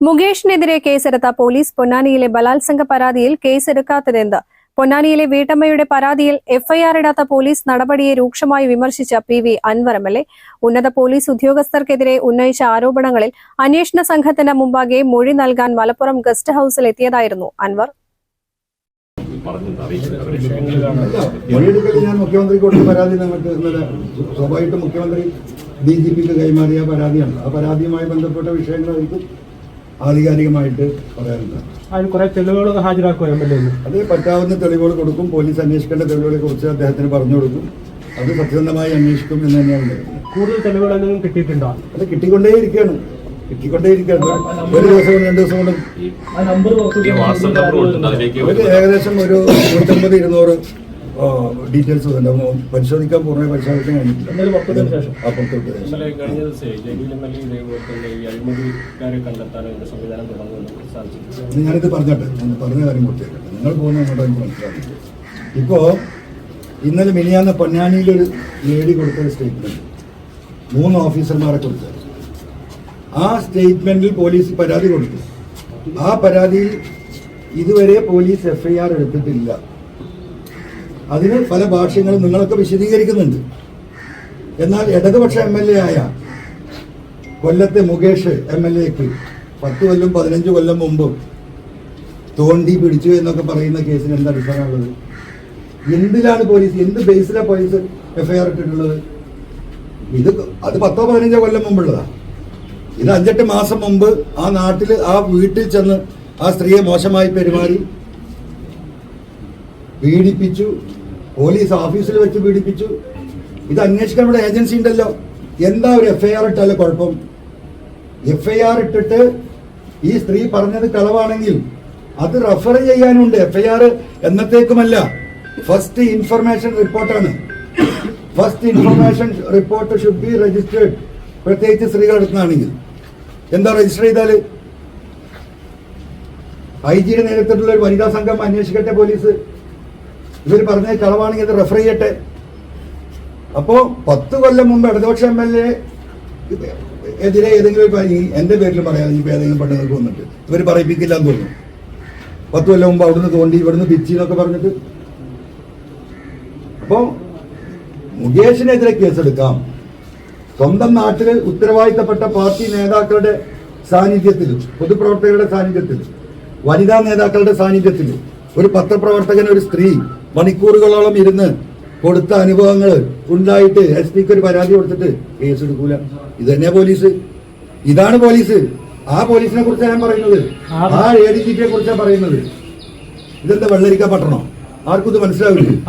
മുകേഷിനെതിരെ കേസെടുത്ത പോലീസ് പൊന്നാനിയിലെ ബലാത്സംഗ പരാതിയിൽ കേസെടുക്കാത്തതെന്ത്? പൊന്നാനിയിലെ വീട്ടമ്മയുടെ പരാതിയിൽ എഫ്ഐആർ ഇടാത്ത പോലീസ് നടപടിയെ രൂക്ഷമായി വിമർശിച്ച പി വി അൻവർ എം ഉന്നത പോലീസ് ഉദ്യോഗസ്ഥർക്കെതിരെ ഉന്നയിച്ച ആരോപണങ്ങളിൽ അന്വേഷണ സംഘത്തിന് മുമ്പാകെ മൊഴി നൽകാൻ മലപ്പുറം ഗസ്റ്റ് ഹൌസിൽ എത്തിയതായിരുന്നു അൻവർ. മൊഴിയെടുക്കൽ ഞാൻ കൊടുത്ത പരാതി നമുക്ക് ഇന്നലെ സ്വാഭാവികമായിട്ടും മുഖ്യമന്ത്രി ഡി ജി പിക്ക് കൈമാറിയ പരാതിയാണ്. ആ പരാതിയുമായി ബന്ധപ്പെട്ട വിഷയങ്ങളായിരിക്കും ആധികാരികമായിട്ട് പറയാറുണ്ട്. അതിന് കുറെ തെളിവുകളൊക്കെ ഹാജരാക്കുക എം എൽ എ അത് പറ്റാവുന്ന തെളിവുകൾ കൊടുക്കും പോലീസ് അന്വേഷിക്കേണ്ട തെളിവുകളെ കുറിച്ച് അദ്ദേഹത്തിന് പറഞ്ഞു കൊടുക്കും. അത് സത്യസന്ധമായി അന്വേഷിക്കും എന്ന് തന്നെയാണ് കൂടുതൽ തെളിവുകൾ എന്തെങ്കിലും കിട്ടിയിട്ടുണ്ടോ? അത് കിട്ടിക്കൊണ്ടേ ഇരിക്കുകയാണ്. ഒരു ദിവസം കൊണ്ട് രണ്ട് ദിവസം കൊണ്ടും. ഏകദേശം ഒരു നൂറ്റമ്പത് ഇരുന്നൂറ് ഡീറ്റെയിൽസ് അപ്പൊ പരിശോധിക്കാൻ പൂർണമായി പരിശോധിക്കാൻ കഴിഞ്ഞിട്ടില്ല. തന്നെ ഞാനിത് പറഞ്ഞിട്ട് പറഞ്ഞ കാര്യം പൂർത്തിയാക്കട്ടെ. നിങ്ങൾ പോകുന്ന അങ്ങോട്ട് എനിക്ക് മനസ്സിലാക്കി ഇപ്പോ ഇന്നലെ മിനിയാന്ന് പൊന്നാനിയിലൊരു ലേഡി കൊടുത്ത സ്റ്റേറ്റ്മെന്റ് മൂന്ന് ഓഫീസർമാരെ കുറിച്ച് ആ സ്റ്റേറ്റ്മെന്റിൽ പോലീസ് പരാതി കൊടുത്തു. ആ പരാതിയിൽ ഇതുവരെ പോലീസ് എഫ്ഐആർ എടുത്തിട്ടില്ല. അതിന് പല ഭാഷ്യങ്ങളും നിങ്ങളൊക്കെ വിശദീകരിക്കുന്നുണ്ട്. എന്നാൽ ഇടതുപക്ഷ എം എൽ എ ആയ കൊല്ലത്തെ മുകേഷ് എം എൽ എക്ക് പത്ത് കൊല്ലം പതിനഞ്ച് കൊല്ലം മുമ്പ് തോണ്ടി പിടിച്ചു എന്നൊക്കെ പറയുന്ന കേസിന് എന്താ അടിസ്ഥാനമുള്ളത് എന്തിലാണ് പോലീസ് എന്ത് ബേസിലാണ് പോലീസ് എഫ്ഐആർ ഇട്ടിട്ടുള്ളത്? ഇത് അത് പത്തോ പതിനഞ്ചോ കൊല്ലം മുമ്പുള്ളതാ. ഇത് അഞ്ചെട്ട് മാസം മുമ്പ് ആ നാട്ടിൽ ആ വീട്ടിൽ ചെന്ന് ആ സ്ത്രീയെ മോശമായി പെരുമാറി പീഡിപ്പിച്ചു പോലീസ് ഓഫീസിൽ വെച്ച് പീഡിപ്പിച്ചു. ഇത് അന്വേഷിക്കാൻ ഇവിടെ ഏജൻസി ഉണ്ടല്ലോ. എന്താ ഒരു എഫ് ഐ ആർ ഇട്ടല്ല കുഴപ്പം? എഫ് ഐ ആർ ഇട്ടിട്ട് ഈ സ്ത്രീ പറഞ്ഞത് കളവാണെങ്കിൽ അത് റെഫർ ചെയ്യാനുണ്ട്. എഫ് ഐ ആർ എന്നത്തേക്കുമല്ല. ഫസ്റ്റ് ഇൻഫർമേഷൻ റിപ്പോർട്ടാണ് first information report should be registered പ്രത്യേകിച്ച് സ്ത്രീകൾ എടുക്കുന്നതാണെങ്കിൽ എന്താ രജിസ്റ്റർ ചെയ്താൽ? ഐ ജിയുടെ നേതൃത്വത്തിലുള്ള ഒരു വനിതാ സംഘം അന്വേഷിക്കട്ടെ പോലീസ്. ഇവർ പറഞ്ഞ കളവാണെങ്കിൽ അത് റെഫർ ചെയ്യട്ടെ. അപ്പോൾ പത്ത് കൊല്ലം മുമ്പ് ഇടതുപക്ഷ എം എൽ എ എതിരെ ഏതെങ്കിലും എന്റെ പേരിൽ പറയാം ഇപ്പൊ ഏതെങ്കിലും പെണ്ണുങ്ങൾക്ക് വന്നിട്ട്. ഇവർ പറയിപ്പിക്കില്ല എന്ന് തോന്നുന്നു. പത്ത് കൊല്ലം മുമ്പ് അവിടുന്ന് തോണ്ടി ഇവിടുന്ന് പിച്ചി എന്നൊക്കെ പറഞ്ഞിട്ട്. അപ്പോ മുകേഷിനെതിരെ കേസെടുക്കാം. സ്വന്തം നാട്ടിൽ ഉത്തരവാദിത്തപ്പെട്ട പാർട്ടി നേതാക്കളുടെ സാന്നിധ്യത്തിൽ പൊതുപ്രവർത്തകരുടെ സാന്നിധ്യത്തിൽ വനിതാ നേതാക്കളുടെ സാന്നിധ്യത്തിൽ ഒരു പത്രപ്രവർത്തകൻ ഒരു സ്ത്രീ മണിക്കൂറുകളോളം ഇരുന്ന് കൊടുത്ത അനുഭവങ്ങൾ ഉണ്ടായിട്ട് എസ് പിക്ക് ഒരു പരാതി കൊടുത്തിട്ട് കേസ് എടുക്കൂല. ഇത് തന്നെ പോലീസ്. ഇതാണ് പോലീസ്. ആ പോലീസിനെ കുറിച്ചാണ് ഞാൻ പറയുന്നത്. ആ എ ഡി ജി പിയെ കുറിച്ചാണ് പറയുന്നത്. ഇതെന്താ വെള്ളരിക്ക പട്ടണം? ആർക്കും ഇത് മനസ്സിലാവില്ല?